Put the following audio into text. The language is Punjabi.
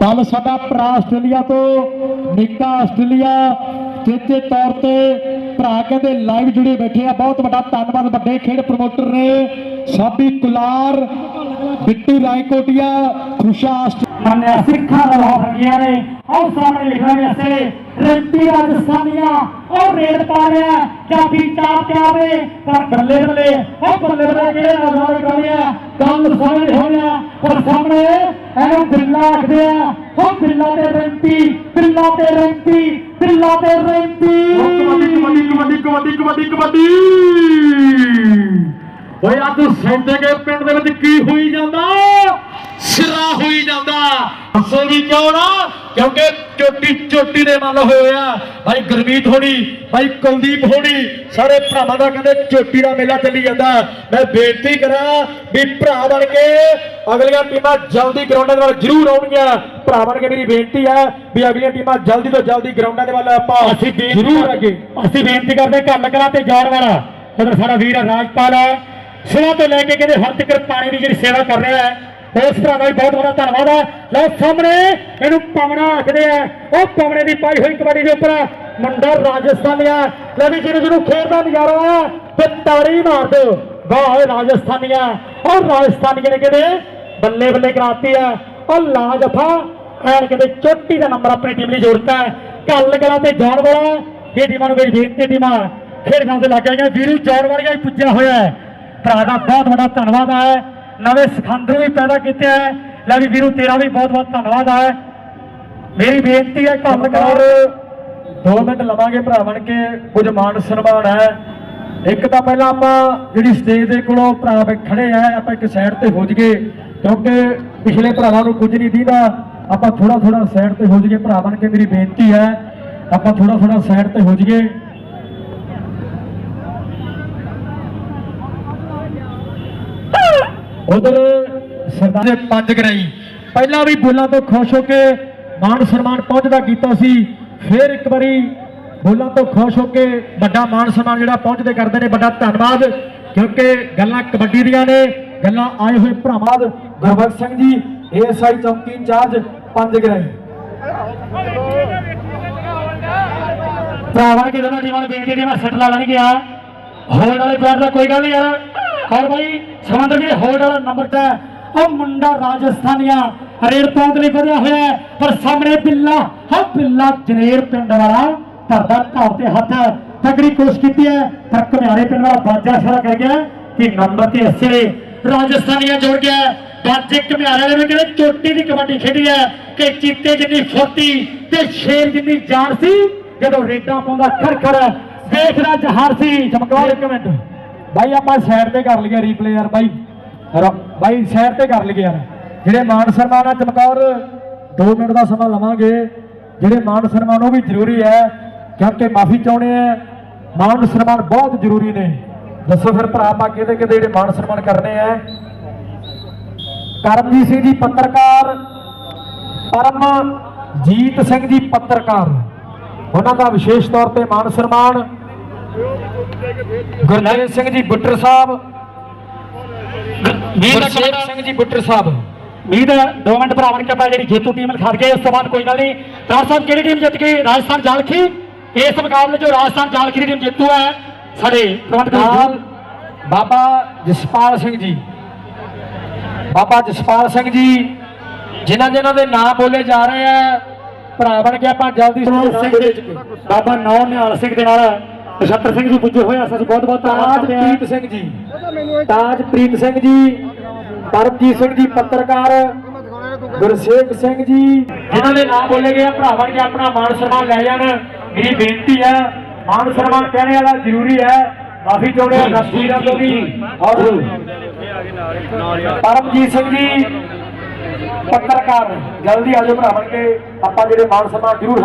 ਦਲ ਸਾਡਾ ਭਰਾ ਆਸਟ੍ਰੇਲੀਆ ਤੋਂ, ਨਿੱਕਾ ਆਸਟ੍ਰੇਲੀਆ ਚੇਚੇ ਤੌਰ ਤੇ ਭਰਾ ਕਹਿੰਦੇ ਲਾਈਵ ਜੁੜੇ ਬੈਠੇ ਆ। ਬਹੁਤ ਵੱਡਾ ਧੰਨਵਾਦ ਵੱਡੇ ਖੇਡ ਪ੍ਰਮੋਟਰ ਨੇ, ਸਾਬੀ ਕੁਲਾਰ, ਬਿੱਟੂ ਰਾਏਕੋਟੀਆ, ਖੁਸ਼ਾ ਆਸਟ੍ਰੇਲੀਆ। ਸਿੱਖਾਂ ਦਾ ਲਾਭ ਰੰਗੀਆਂ ਨੇ। ਉਹ ਸਾਹਮਣੇ ਲਿਖਣਾ ਵੀ ਅਸੇ ਰੰਤੀ ਰਾਜਸਥਾਨੀਆਂ। ਉਹ ਰੇਡ ਪਾ ਰਿਹਾ ਚਾਬੀ ਚਾਪ ਚਾਵੇ ਪਰ ਬੱਲੇ ਬੱਲੇ, ਉਹ ਬੱਲੇ ਬੱਲੇ ਕਿਹੜੇ ਨਜ਼ਾਰੇ ਕਰਦੇ ਆ? ਗੱਲ ਸਾਹਮਣੇ ਹੋਣਿਆ ਪਰ ਸਾਹਮਣੇ ਇਹਨੂੰ ਬਿੱਲਾ ਆਖਦੇ ਆ। ਉਹ ਬਿੱਲਾ ਤੇ ਰੰਤੀ, ਬਿੱਲਾ ਤੇ ਰੰਤੀ, ਬਿੱਲਾ ਤੇ ਰੰਤੀ। ਕਬੱਡੀ ਕਬੱਡੀ ਕਬੱਡੀ ਕਬੱਡੀ ਕਬੱਡੀ ਓਏ, ਅੱਜ ਸੌਦੇ ਕੇ ਪਿੰਡ ਦੇ ਵਿੱਚ ਕੀ ਹੋਈ ਜਾਂਦਾ? ਸਿਰਾ ਹੋਈ ਜਾਂਦਾ। ਅਸਲ ਵੀ ਕਿਉਂ ਨਾ? ਕਿਉਂਕਿ ਚੋਟੀ ਚੋਟੀ ਦੇ ਮੱਲ ਹੋਏ ਆ ਭਾਈ ਗੁਰਮੀਤ ਹੋਣੀ ਭਾਈ ਕੁਲਦੀਪ ਹੋਣੀ ਸਾਰੇ ਭਰਾਵਾਂ ਦਾ ਕਹਿੰਦੇ ਚੋਟੀ ਦਾ ਮੇਲਾ ਚੱਲੀ ਜਾਂਦਾ। ਮੈਂ ਬੇਨਤੀ ਕਰਾਂ ਵੀ ਭਰਾ ਬਣ ਕੇ ਅਗਲੀਆਂ ਟੀਮਾਂ ਜਲਦੀ ਗਰਾਊਂਡਾਂ ਦੇ ਵੱਲ ਜ਼ਰੂਰ ਆਉਣਗੀਆਂ। ਭਰਾ ਬਣ ਕੇ ਮੇਰੀ ਬੇਨਤੀ ਹੈ ਵੀ ਅਗਲੀਆਂ ਟੀਮਾਂ ਜਲਦੀ ਤੋਂ ਜਲਦੀ ਗਰਾਊਂਡਾਂ ਦੇ ਵੱਲ ਆਪਾਂ ਅਸੀਂ ਬੇਨਤੀ ਜ਼ਰੂਰ ਅੱਗੇ। ਅਸੀਂ ਬੇਨਤੀ ਕਰਦੇ ਘੱਲ ਕਲਾ ਤੇ ਜਾਣ ਵਾਲਾ। ਉਧਰ ਸਾਡਾ ਵੀਰ ਰਾਜਪਾਲ ਹੈ ਸਿਰਾਂ ਤੋਂ ਲੈ ਕੇ ਕਹਿੰਦੇ ਹਰ ਤੱਕ ਪਾਣੀ ਦੀ ਜਿਹੜੀ ਸੇਵਾ ਕਰ ਰਿਹਾ ਹੈ ਉਸ ਭਰਾ ਦਾ ਵੀ ਬਹੁਤ ਬਹੁਤ ਧੰਨਵਾਦ ਹੈ। ਲਓ ਸਾਹਮਣੇ, ਇਹਨੂੰ ਪਵਣਾ ਆਖਦੇ ਆ। ਉਹ ਪਵਣੇ ਦੀ ਪਾਈ ਹੋਈ ਕਬੱਡੀ ਦੇ ਉੱਪਰ ਮੁੰਡਾ ਰਾਜਸਥਾਨੀਆ ਲੈ ਵੀ ਜਿਹਨੂੰ ਜਿਹਨੂੰ ਖੇਡ ਦਾ ਨਜ਼ਾਰਾ ਆ, ਤੇ ਤਾੜੀ ਮਾਰ ਦਿਓ। ਵਾਹ, ਓਏ ਰਾਜਸਥਾਨੀਆ ਉਹ ਰਾਜਸਥਾਨੀਏ ਨੇ ਕਿਤੇ ਬੱਲੇ ਬੱਲੇ ਕਰਾਤੀ ਆ। ਉਹ ਲਾਜਫਾ ਐਨ ਕਹਿੰਦੇ ਚੋਟੀ ਦਾ ਨੰਬਰ ਆਪਣੀ ਟੀਮ ਲਈ ਜੋੜਤਾ ਹੈ। ਕੱਲ ਕਲਾ ਤੇ ਜਾਣ ਵਾਲਾ ਇਹ ਟੀਮਾਂ ਨੂੰ ਮੇਰੀ ਬੇਨਤੀ ਟੀਮਾਂ। ਖੇਡਾਂ ਤੇ ਲੱਗ ਗਈਆਂ ਵੀਰੂ ਜਾਣ ਵਰਗਾ ਹੀ ਪੁੱਜਿਆ ਹੋਇਆ ਭਰਾ ਦਾ ਬਹੁਤ ਵੱਡਾ ਧੰਨਵਾਦ ਹੈ। ਨਵੇਂ ਸਿਖੰਦਰ ਵੀ ਪੈਦਾ ਕੀਤੇ ਹੈ ਲੈ ਵੀ ਵੀਰੂ, ਤੇਰਾ ਵੀ ਬਹੁਤ ਬਹੁਤ ਧੰਨਵਾਦ ਹੈ ਮੇਰੀ ਬੇਨਤੀ ਹੈ ਕੰਮ ਕਰ 2 ਮਿੰਟ ਲਵਾਂਗੇ ਭਰਾ ਬਣ ਕੇ, ਕੁਝ ਮਾਣ ਸਨਮਾਨ ਹੈ। ਇੱਕ ਤਾਂ ਪਹਿਲਾਂ ਆਪਾਂ ਜਿਹੜੀ ਸਟੇਜ ਦੇ ਕੋਲੋਂ ਭਰਾ ਖੜੇ ਆ, ਆਪਾਂ ਇੱਕ ਸਾਈਡ ਤੇ ਹੋ ਜਾਈਏ, ਕਿਉਂਕਿ ਪਿਛਲੇ ਭਰਾਵਾਂ ਨੂੰ ਕੁਝ ਨਹੀਂ ਦੀਦਾ। ਆਪਾਂ ਥੋੜਾ ਥੋੜਾ ਸਾਈਡ ਤੇ ਹੋ ਜਾਈਏ, ਭਰਾ ਬਣ ਕੇ ਮੇਰੀ ਬੇਨਤੀ ਹੈ। ਆਪਾਂ ਥੋੜਾ ਥੋੜਾ ਸਾਈਡ ਤੇ ਹੋ ਜਾਈਏ। ਉਧਰ ਸਰਦਾਰ ਨੇ ਪੰਜ ਕਰਾਈ। ਪਹਿਲਾਂ ਵੀ ਬੋਲਾਂ ਤੋਂ ਖੁਸ਼ ਹੋ ਕੇ ਮਾਣ ਸਨਮਾਨ ਪਹੁੰਚਦਾ ਕੀਤਾ ਸੀ। ਫਿਰ ਇੱਕ ਵਾਰੀ ਬੋਲਾਂ ਤੋਂ ਖੁਸ਼ ਹੋ ਕੇ ਵੱਡਾ ਮਾਣ ਸਨਮਾਨ ਜਿਹੜਾ ਪਹੁੰਚਦੇ ਕਰਦੇ ਨੇ, ਵੱਡਾ ਧੰਨਵਾਦ, ਕਿਉਂਕਿ ਗੱਲਾਂ ਕਬੱਡੀ ਦੀਆਂ ਨੇ, ਗੱਲਾਂ ਆਏ ਹੋਏ ਭਰਾਵਾਂ ਦੇ ਗੁਰਬਖਸ਼ ਸਿੰਘ ਜੀ ਏਐਸਆਈ ਚੌਕੀ ਇੰਚਾਰਜ, ਪੰਜ ਕਰਾਈ। ਭਰਾਵਾਂ ਕਿ ਦੋਨਾਂ ਟੀਮਾਂ ਨੂੰ ਬੇਨਤੀ ਹੈ ਮੈਂ ਸੱਟ ਲਾ ਲੈਣ ਗਿਆ ਹੋਲਡ ਵਾਲੇ ਪੈਰ ਦਾ ਕੋਈ ਗੱਲ ਨਹੀਂ ਯਾਰ। ਔਰ ਭਾਈ ਸਮੰਦਰ ਜੀ ਹੋਲਡ ਵਾਲਾ ਨੰਬਰ ਤੇ ਉਹ ਮੁੰਡਾ ਰਾਜਸਥਾਨੀਆਂ ਰੇਡ ਪੌਂਦ ਲਈ ਵਧਿਆ ਹੋਇਆ ਹੈ, ਪਰ ਸਾਹਮਣੇ ਬਿੱਲਾ ਹਾਂ ਬਿੱਲਾ ਜਨੇਰ ਪਿੰਡ ਵਾਲਾ ਧਰਦਾ ਧੌਰ ਤੇ ਹੱਥ ਤਗੜੀ ਕੋਸ਼ਿਸ਼ ਕੀਤੀ ਹੈ, ਪਰ ਘੁਮਿਆਰੇ ਪਿੰਡ ਵਾਲਾ ਬਾਜਾ ਇਸ਼ਾਰਾ ਕਰ ਗਿਆ ਕਿ ਨੰਬਰ ਤੇ ਅਸੇ ਰਾਜਸਥਾਨੀਆਂ ਜੋੜ ਗਿਆ ਬਾਜੇ ਘੁਮਿਆਰੇ ਵਾਲੇ ਨੇ ਕਹਿੰਦੇ ਚੋਟੀ ਦੀ ਕਬੱਡੀ ਖੇਡੀ ਹੈ ਕਿ ਚੀਤੇ ਜਿੰਨੀ ਫੁਰਤੀ ਤੇ ਸ਼ੇਰ ਜਿੰਨੀ ਜਾਨ ਸੀ, ਜਦੋਂ ਰੇਡਾਂ ਪਾਉਂਦਾ ਖੜਖੜ ਦੇਖਦਾ ਜਹਾਰ ਸੀ। ਚਮਕੌਰ ਇੱਕ ਮਿੰਟ। ਬਾਈ, ਆਪਾਂ ਸਾਈਡ ਤੇ ਕਰ ਲਈਏ ਰੀਪਲੇ ਯਾਰ ਬਾਈ। ਰ- ਬਾਈ ਸਾਈਡ ਤੇ ਕਰ ਲਈਏ ਯਾਰ। ਜਿਹੜੇ ਮਾਨ ਸਨਮਾਨ ਆ ਚਮਕੌਰ 2 ਮਿੰਟ ਦਾ ਸਮਾਂ ਲਵਾਂਗੇ। ਜਿਹੜੇ ਮਾਨ ਸਨਮਾਨ, ਉਹ ਵੀ ਜ਼ਰੂਰੀ ਹੈ, ਕਿਉਂਕਿ ਮਾਫੀ ਚਾਹੁੰਦੇ ਆ। ਮਾਨ ਸਨਮਾਨ ਬਹੁਤ ਜ਼ਰੂਰੀ ਨੇ। ਦੱਸੋ ਫਿਰ ਭਰਾ, ਆਪਾਂ ਕਿਹਦੇ ਕਿਹਦੇ ਜਿਹੜੇ ਮਾਨ ਸਨਮਾਨ ਕਰਨੇ ਆ? ਕਰਮਜੀਤ ਸਿੰਘ ਜੀ ਪੱਤਰਕਾਰ ਪਰਮਜੀਤ ਸਿੰਘ ਜੀ ਪੱਤਰਕਾਰ। ਉਹਨਾਂ ਦਾ ਵਿਸ਼ੇਸ਼ ਤੌਰ ਤੇ ਮਾਨ ਸਨਮਾਨ। ਗੁਰਨਾਮ ਸਿੰਘ ਜੀ ਬੁੱਟਰ ਸਾਹਿਬ। ਗੁਰਸੇਵਕ ਸਿੰਘ ਜੀ ਬੁੱਟਰ ਸਾਹਿਬ। ਉਮੀਦ ਹੈ 2 ਮਿੰਟ ਭਰਾਵਣ ਕੇ ਆਪਾਂ ਜਿਹੜੀ ਜੇਤੂ ਟੀਮ ਖੜ ਗਏ ਉਸ ਤੋਂ ਬਾਅਦ ਕੋਈ ਗੱਲ ਨਹੀਂ। ਰਾਜ ਸਾਹਿਬ ਕਿਹੜੀ ਟੀਮ ਜਿੱਤ ਗਈ? ਰਾਜਸਥਾਨ ਜਾਲਖੀ। ਇਸ ਮੁਕਾਬਲੇ 'ਚ ਰਾਜਸਥਾਨ ਜਾਲਖੀ ਦੀ ਟੀਮ ਜੇਤੂ ਹੈ। ਸਾਡੇ ਪ੍ਰਬੰਧਕ ਬਾਬਾ ਜਸਪਾਲ ਸਿੰਘ ਜੀ। ਬਾਬਾ ਜਸਪਾਲ ਸਿੰਘ ਜੀ ਜਿਨ੍ਹਾਂ ਜਿਨ੍ਹਾਂ ਦੇ ਨਾਮ ਬੋਲੇ ਜਾ ਰਹੇ ਆ ਭਰਾ ਬਣ ਕੇ ਆਪਾਂ ਜਲਦੀ ਸਿੰਘ ਬਾਬਾ ਨੌ ਨਿਹਾਲ ਸਿੰਘ ਦੇ ਨਾਲ। ਨਛੱਤਰ ਸਿੰਘ ਜੀ ਪੁੱਜੇ ਹੋਏ ਆ ਅਸੀਂ ਬਹੁਤ ਬਹੁਤ ਧੰਨਵਾਦ ਕਰਦੇ ਹਾਂ। ਤਾਜਪ੍ਰੀਤ ਸਿੰਘ ਜੀ। ਤਾਜਪ੍ਰੀਤ ਸਿੰਘ ਜੀ ਪਰਮਜੀਤ ਸਿੰਘ ਜੀ ਪੱਤਰਕਾਰ ਗੁਰਸੇਵਕ ਸਿੰਘ ਜੀ। ਜਿਨ੍ਹਾਂ ਦੇ ਨਾਮ ਬੋਲੇ ਗਏ ਆ ਭਰਾ ਬਣ ਕੇ ਆਪਣਾ ਮਾਨ ਸਨਮਾਨ ਲੈ ਜਾਣ ਮੇਰੀ ਬੇਨਤੀ ਹੈ ਮਾਨ ਸਨਮਾਨ ਕਹਿਣੇ ਵਾਲਾ ਜ਼ਰੂਰੀ ਹੈ। ਮਾਫੀ ਚਾਹੁੰਦੇ ਹਾਂ ਨਸਵੀਰਾਂ ਤੋਂ ਵੀ। ਔਰ ਪਰਮਜੀਤ ਸਿੰਘ ਜੀ ਪੱਤਰਕਾਰ ਜਲਦੀ ਆਜੋ ਭਰਾ ਬਣ ਕੇ ਆਪਾਂ ਜਿਹੜੇ ਮਾਨ ਸਨਮਾਨ ਜ਼ਰੂਰ